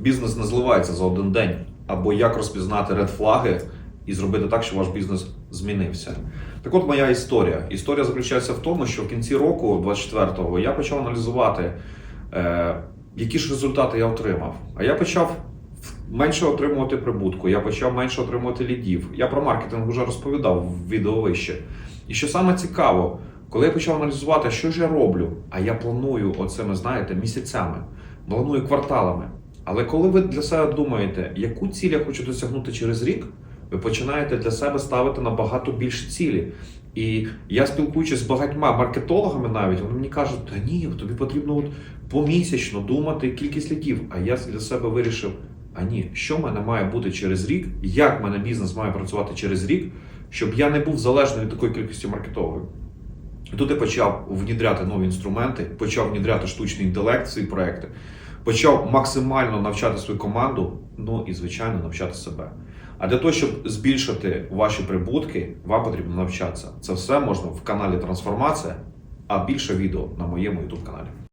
бізнес не зливається за один день, або як розпізнати редфлаги і зробити так, щоб ваш бізнес змінився. Так от моя історія. Історія заключається в тому, що в кінці року, 24-го, я почав аналізувати, е, які ж результати я отримав. А я почав менше отримувати прибутку, я почав менше отримувати лідів. Я про маркетинг вже розповідав в відео вище. І що саме цікаво, коли я почав аналізувати, що ж я роблю, а я планую оцими, знаєте, місяцями, планую кварталами. Але коли ви для себе думаєте, яку ціль я хочу досягнути через рік, ви починаєте для себе ставити набагато більше цілі. І я спілкуючись з багатьма маркетологами, навіть вони мені кажуть, та ні, тобі потрібно от помісячно думати кількість лідів. А я для себе вирішив: а ні, що в мене має бути через рік, як в мене бізнес має працювати через рік, щоб я не був залежний від такої кількості маркетологів. І Тут я почав внідряти нові інструменти, почав внідряти штучний інтелект в свої проекти, почав максимально навчати свою команду, ну і звичайно навчати себе. А для того, щоб збільшити ваші прибутки, вам потрібно навчатися. Це все можна в каналі Трансформація, а більше відео на моєму YouTube каналі.